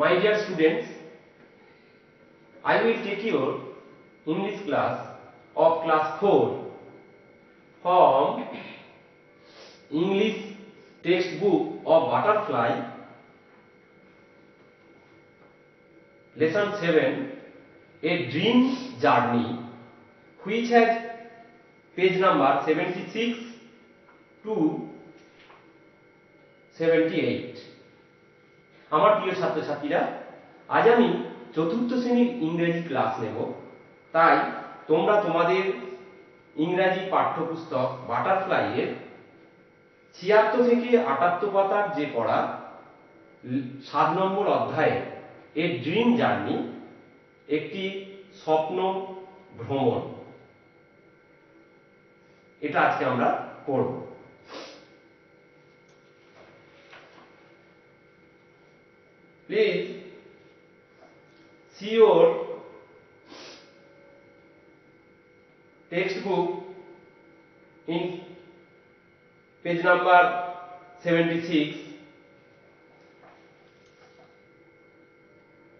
My dear students, I will take your English class of class 4 from English textbook of butterfly lesson 7 a dream journey which has page number 76 to 78 আমার প্রিয় ছাত্রছাত্রীরা, আজ আমি চতুর্থ শ্রেণির ইংরেজি class নেব। তাই তোমরা তোমাদের ইংরাজি পাঠ্যপুস্তক বাটারফ্লাইয়ের ছিয়াত্তর থেকে আটাত্তর পাতার যে পড়া সাত নম্বর অধ্যায়ে এ ড্রিম জার্নি, একটি স্বপ্ন ভ্রমণ। এটা আজকে আমরা পড়ব। Please sure text in page number seventy six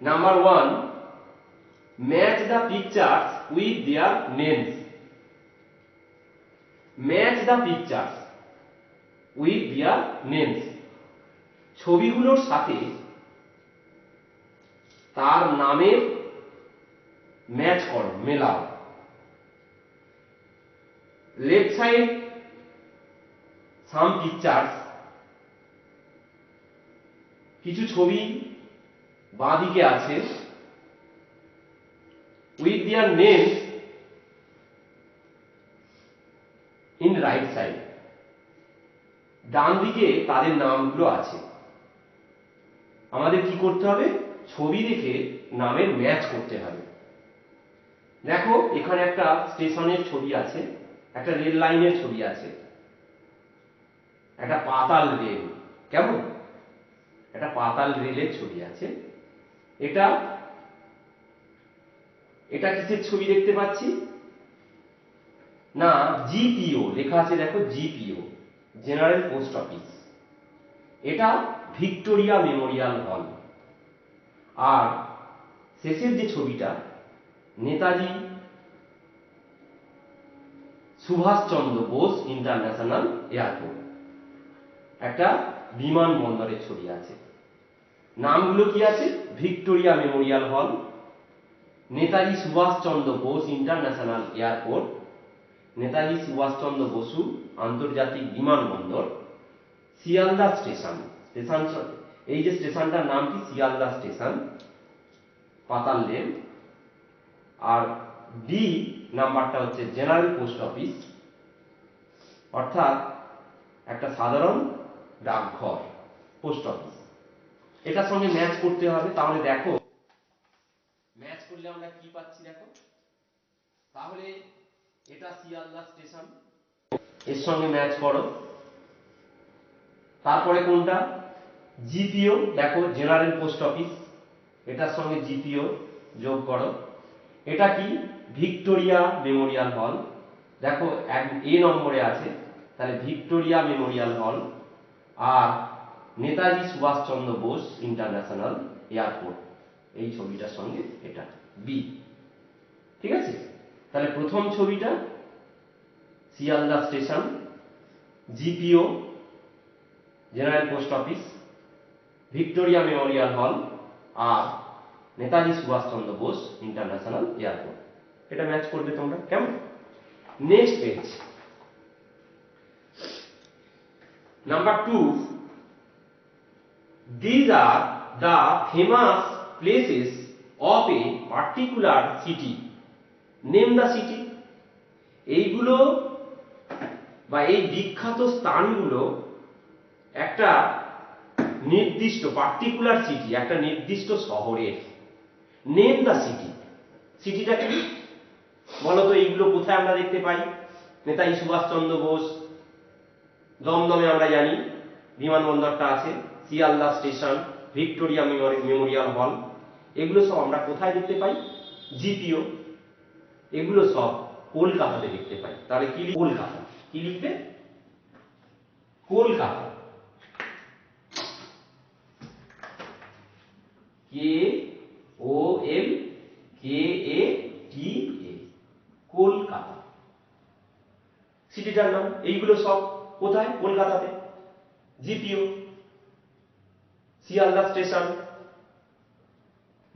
number one match the pictures with their names match the pictures with their names ছবিগুলোর সাথে তার নামের ম্যাচ করো, মেলাও। লেফট সাইড সাম পিকচার্স কিছু ছবি বাঁদিকে আছে। With their name in right side ডান দিকে তাদের নামগুলো আছে। আমাদের কি করতে হবে? ছবি দেখে নামের ম্যাচ করতে হবে। দেখো, এখানে একটা স্টেশনের ছবি আছে, একটা রেল লাইনের ছবি আছে। একটা পাতাল রেল, কেমন? একটা পাতাল রেলের ছবি আছে। এটা এটা কিসের ছবি দেখতে পাচ্ছি? না, জিপিও, লেখা আছে দেখো, জিপিও জেনারেল পোস্ট অফিস এটা ভিক্টোরিয়া মেমোরিয়াল হল। আর শেষের যে ছবিটা, নেতাজি সুভাষচন্দ্র বোস ইন্টারন্যাশনাল এয়ারপোর্ট, একটা বিমানবন্দরের ছবি আছে। নামগুলো কি আছে? Victoria Memorial Hall. Netaji Subhashchandra Bose international airport, Netaji Subhashchandra Basu আন্তর্জাতিক বিমানবন্দর, শিয়ালদা স্টেশন স্টেশন এই যে স্টেশনটার নাম কি? শিয়ালদা স্টেশন, পাতাল লেন। আর ডি নাম্বারটা হচ্ছে জেনারেল পোস্ট অফিস। অর্থাৎ একটা সাধারণ ডাকঘর, পোস্ট অফিস। এটার সঙ্গে ম্যাচ করতে হবে। তাহলে দেখো, ম্যাচ করলে আমরা কি পাচ্ছি দেখো? তাহলে এটা শিয়ালদা স্টেশন। এর সঙ্গে ম্যাচ করো। তারপরে কোনটা? জিপিও, দেখো জেনারেল পোস্ট অফিস, এটার সঙ্গে জিপিও যোগ করো। এটা কি? Victoria Memorial Hall. দেখো এক এ নম্বরে আছে, তাহলে ভিক্টোরিয়া মেমোরিয়াল হল। আর নেতাজি সুভাষচন্দ্র বোস ইন্টারন্যাশনাল এয়ারপোর্ট, এই ছবিটার সঙ্গে এটা বি ঠিক আছে? তাহলে প্রথম ছবিটা, Sealdah station, GPO, general post office Victoria Memorial Hall আর নেতাজি সুভাষচন্দ্র বোস ইন্টারন্যাশনাল এয়ারপোর্ট। এটা ম্যাচ করবে তোমরা? কেমন? Next page. Number two. These are the famous places of a particular city name the city এইগুলো বা এই বিখ্যাত স্থানগুলো একটা নির্দিষ্ট পার্টিকুলার সিটি একটা নির্দিষ্ট শহরের নেম দ্য সিটি সিটিটা কি? বলতো, এইগুলো কোথায় আমরা দেখতে পাই? নেতাজি সুভাষচন্দ্র বোস, দমদমে আমরা জানি, বিমানবন্দরটা আছে, Sealdah station, Victoria Memorial Hall. এগুলো সব আমরা কোথায় দেখতে পাই? জিপিও। এগুলো সব কলকাতাতে দেখতে পাই। তাহলে কি কলকাতা। কি লিখবে? Kolkata. K O L K A T A Kolkata. সিটিটার নাম, এইগুলো সব কোথায়? কলকাতাতে। জিপিও শিয়ালদা স্টেশন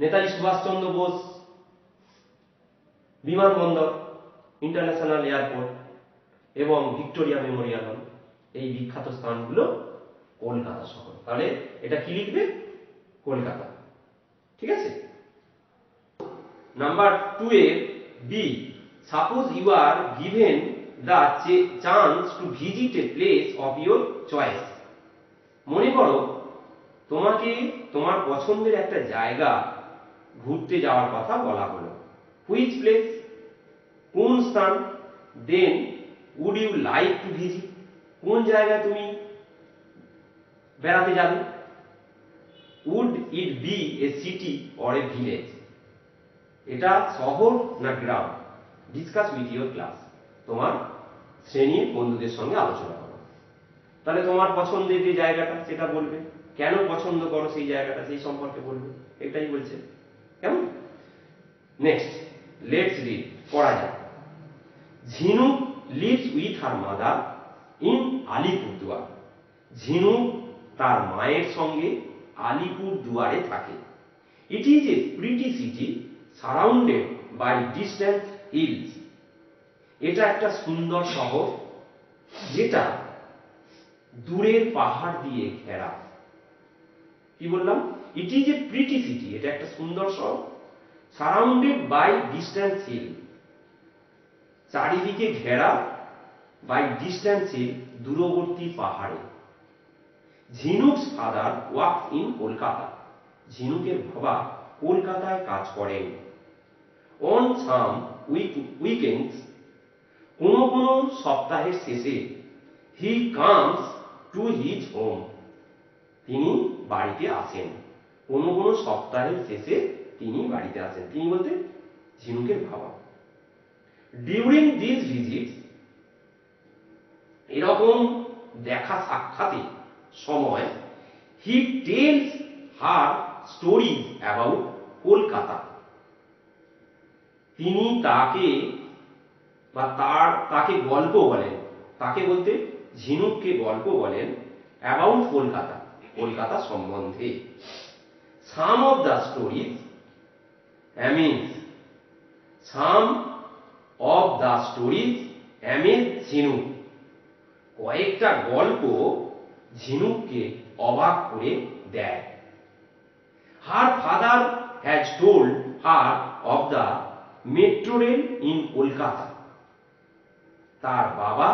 নেতাজি সুভাষচন্দ্র বোস, বিমানবন্দর ইন্টারন্যাশনাল এয়ারপোর্ট এবং ভিক্টোরিয়া মেমোরিয়াল হল। এই বিখ্যাত স্থানগুলো কলকাতা শহর। তাহলে এটা কি লিখবে? কলকাতা। ঠিক আছে? Number two A B suppose you are given the chance to visit a place of your choice মনে করো, তোমাকে তোমার পছন্দের একটা জায়গা ঘুরতে যাওয়ার কথা বলা হলো। হুইচ প্লেস কোন স্থান? Then would you like to visit কোন জায়গায় তুমি বেড়াতে যাবে? It be a city or a village? এটা শহর না গ্রাম? ডিসকাস উইথ ইউর ক্লাস তোমার শ্রেণির বন্ধুদের সঙ্গে আলোচনা করো। তাহলে তোমার পছন্দের যে জায়গাটা, সেটা বলবে। কেন পছন্দ করো সেই জায়গাটা, সেই সম্পর্কে বলবে। এটাই বলছে। কেমন? নেক্সট লেটস রিড পড়া যাক। Jhinu lives with her mother in Alipurduar. Jhinu তার মায়ের সঙ্গে আলিপুর দুয়ারে থাকে। It is a pretty city surrounded by distance hills এটা একটা সুন্দর শহর যেটা দূরের পাহাড় দিয়ে ঘেরা। কি বললাম? It is a pretty city এটা একটা সুন্দর শহর। সারাউন্ডেড বাই ডিস্ট্যান্স হিল চারিদিকে ঘেরা বাই ডিস্ট্যান্স হিল দূরবর্তী পাহাড়ে। Jhinuk's father work in Kolkata. ঝিনুকের বাবা কলকাতায় কাজ করেন অন সাম উইক, উইকেন্ডস। কোনো কোনো সপ্তাহের শেষে he comes to his home. তিনি বাড়িতে আসেন। কোনো কোনো সপ্তাহের শেষে তিনি বাড়িতে আসেন। তিনি বলতে ঝিনুকের বাবা ডিউরিং দিস ভিজিট এরকম দেখা সাক্ষাতে সময় he tells her stories about Kolkata. তিনি তাকে বা তার, তাকে গল্প বলেন, তাকে বলতে ঝিনুককে গল্প বলেন অ্যাবাউট কলকাতা কলকাতা সম্বন্ধে। Some of the stories amaze some of the stories amaze Jhinuk. কয়েকটা গল্প ঝিনুককে অবাক করে দেয়। Her father has told her of the metro rail in Kolkata তার বাবা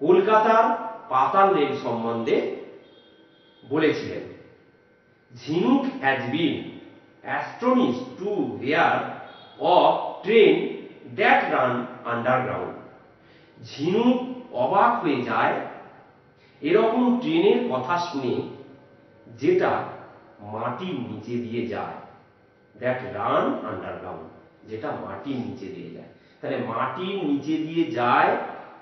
কলকাতার পাতাল রেল সম্বন্ধে বলেছিলেন, Jhinuk has been astonished to hear of train that run underground Jhinuk অবাক হয়ে যায় এরকম ট্রেনের কথা শুনে যেটা মাটির নিচে দিয়ে যায়, দ্যাট রান আন্ডারগ্রাউন্ড, যেটা মাটির নিচে দিয়ে যায়। তাহলে মাটির নিচে দিয়ে যায়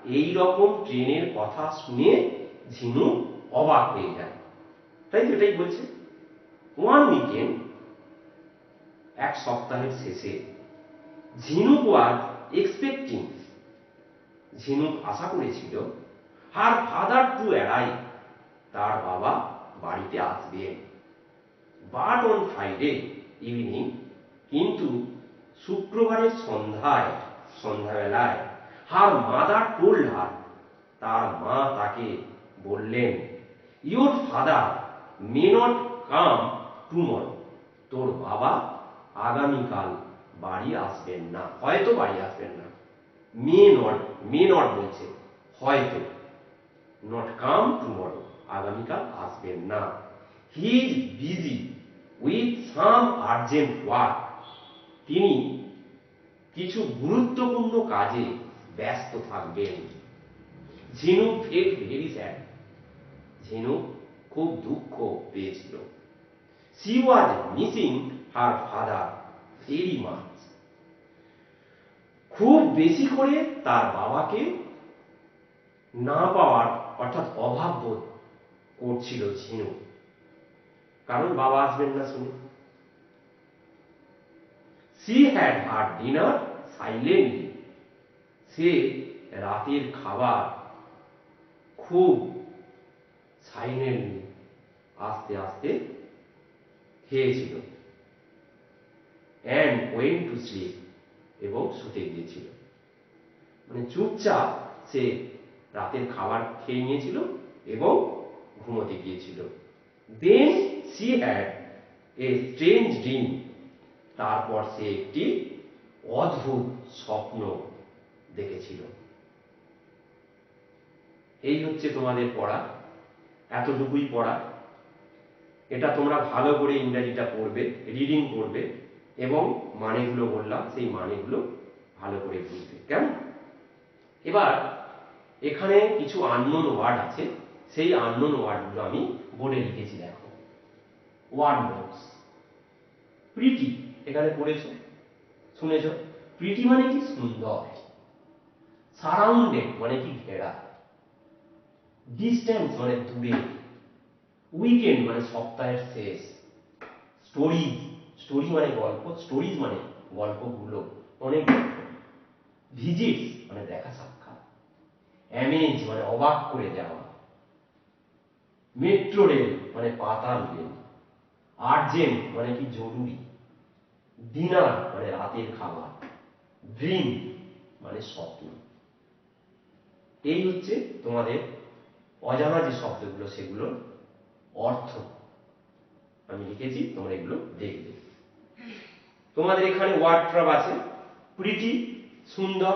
এই রকম ট্রেনের কথা শুনে ঝিনুক অবাক হয়ে যায়। তাই তো এটাই বলছে। ওয়ান উইকেন্ড এক সপ্তাহের শেষে ঝিনুক ওয়াজ এক্সপেক্টিং ঝিনুক আশা করেছিল হার ফাদার টু অ্যারাই তার বাবা বাড়িতে আসবেন বাট অন ফ্রাইডে ইভিনিং কিন্তু শুক্রবারের সন্ধ্যায়, সন্ধ্যাবেলায় হার মাদার টোল্ড হার তার মা তাকে বললেন your father may not come tomorrow তোর বাবা আগামীকাল বাড়ি আসবেন না। হয়তো বাড়ি আসবেন না। মে নট মে নট বলছে। হয়তো। নট কাম টুমরো আগামীকাল আসবেন না। He is busy with some urgent work তিনি কিছু গুরুত্বপূর্ণ কাজে ব্যস্ত থাকবেন। ঝিনুক ফেক ভেরি স্যাড ঝিনুক খুব দুঃখ পেয়েছিল। She was missing her father very much খুব বেশি করে তার বাবাকে না পাওয়ার অর্থাৎ অভাব বোধ করছিল ঝিনুক কারণ বাবা আসবেন না শুনে। She had her dinner silently সে রাতের খাবার খুব সাইলেন্টলি আস্তে আস্তে খেয়েছিল। অ্যান্ড ওয়েন টু স্লিপ এবং শুতে গিয়েছিল। মানে চুপচাপ সে রাতের খাবার খেয়ে নিয়েছিল এবং ঘুমোতে গিয়েছিল। Then she had a strange dream তারপর সে একটি অদ্ভুত স্বপ্ন দেখেছিল। এই হচ্ছে তোমাদের পড়া। এতটুকুই পড়া। এটা তোমরা ভালো করে ইংরাজিটা পড়বে রিডিং করবে এবং মানেগুলো বললাম, সেই মানেগুলো ভালো করে বুঝবে। কেমন? এবার এখানে কিছু আননোন ওয়ার্ড আছে। সেই আননোন ওয়ার্ডগুলো আমি বোর্ডে লিখেছি, দেখো। ওয়ার্ড বক্স প্রিটি এখানে পড়েছো? শুনেছ? প্রিটি মানে কি সুন্দর? সারাউন্ডেড মানে কি ঘেরা। ডিস্টেন্স মানে দূরে। উইকেন্ড মানে সপ্তাহের শেষ। স্টোরি স্টোরি মানে গল্প স্টোরিজ মানে গল্পগুলো। অনেক ভিজিটস মানে দেখা সাক্ষাৎ। অ্যামেজ মানে অবাক করে দেওয়া। মেট্রো রেল মানে পাতাল রেল। আর্জেন্ট মানে কি জরুরি। ডিনার মানে রাতের খাবার। ড্রিম মানে স্বপ্ন এই হচ্ছে তোমাদের অজানা যে শব্দগুলো সেগুলো অর্থ। আমি লিখেছি, তোমরা এগুলো দেখবে। তোমাদের এখানে ওয়ার্ড ট্রাব আছে। প্রিটি সুন্দর।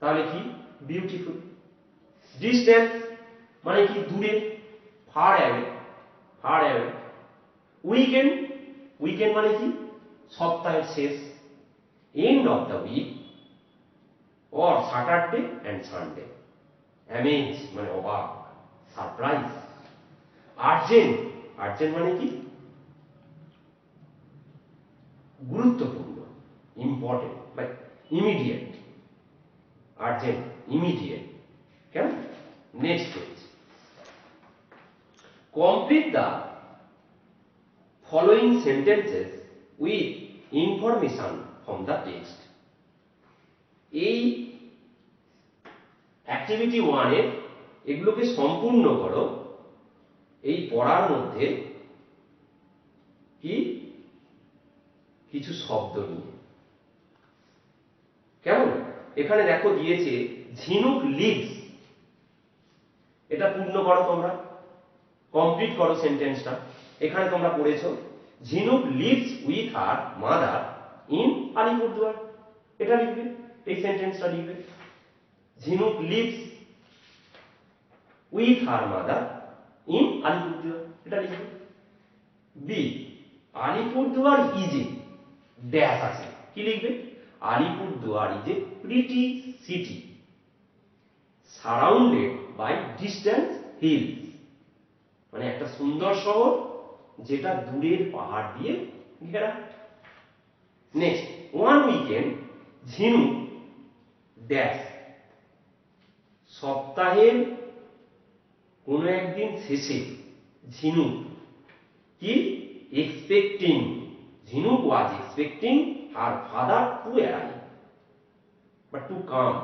তাহলে কি? বিউটিফুল ডিস্টেন্স মানে কি, দূরে far away far away weekend weekend মানে কি? সপ্তাহের শেষ। End of the week or Saturday and Sunday amaze মানে অবাক সারপ্রাইজ আর্জেন্ট আর্জেন্ট মানে কি? গুরুত্বপূর্ণ ইম্পর্টেন্ট বা ইমিডিয়েট আর্জেন্ট ইমিডিয়েট কেমন? Next page. Complete the following sentences with information from the text. এই অ্যাক্টিভিটি ওয়ানের এগুলোকে সম্পূর্ণ করো। এই পড়ার মধ্যে কি? কিছু শব্দ নিয়ে। কেমন? এখানে দেখো দিয়েছে ঝিনুক লিভস এটা পূর্ণ করো তোমরা। কমপ্লিট করো সেন্টেন্সটা এখানে তোমরা পড়েছো, Jhinuk lives with her mother in Alipurduar এটা লিখবে, এই সেন্টেন্সটা লিখবে। Jhinuk lives with her mother in Alipurduar এটা লিখবে। B Alipurduar is a dash আছে। কি লিখবে? Alipurduar is pretty city surrounded by distance hills মানে একটা সুন্দর শহর যেটা দূরের পাহাড় দিয়ে ঘেরা। Next one weekend Jhinu dash সপ্তাহের কোনো একদিন শেষে ঝিনুক। কি? Expecting Jhinuk was expecting her father to arrive বা to come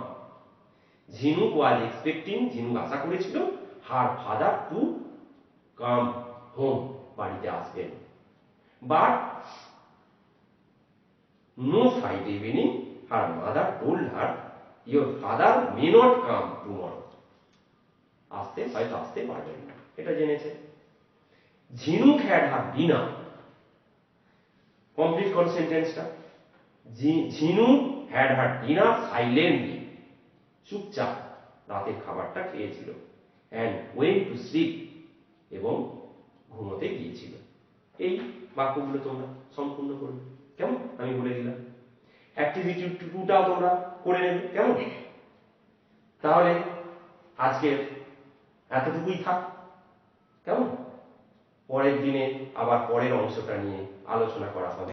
Jhinuk was expecting Jhinuk আশা করেছিল, her father to come home বাড়িতে আসবেন। But no Friday evening her mother told her your father may not come to tomorrow আসতে হয়তো আসতে পারবেন না, এটা জেনেছে। Jhinuk had her dinner complete করো সেন্টেন্সটা Jhinuk had her dinner silently চুপচাপ রাতের খাবারটা খেয়েছিল। অ্যান্ড ওয়েন টু স্লিপ এবং ঘুমোতে গিয়েছিল। এই বাক্যগুলো তোমরা সম্পূর্ণ করবে কেমন? আমি বলে দিলাম। অ্যাক্টিভিটি টুটাও তোমরা করে নেবে। কেমন? তাহলে আজকের এতটুকুই থাক। কেমন? পরের দিনে আবার পরের অংশটা নিয়ে আলোচনা করা হবে।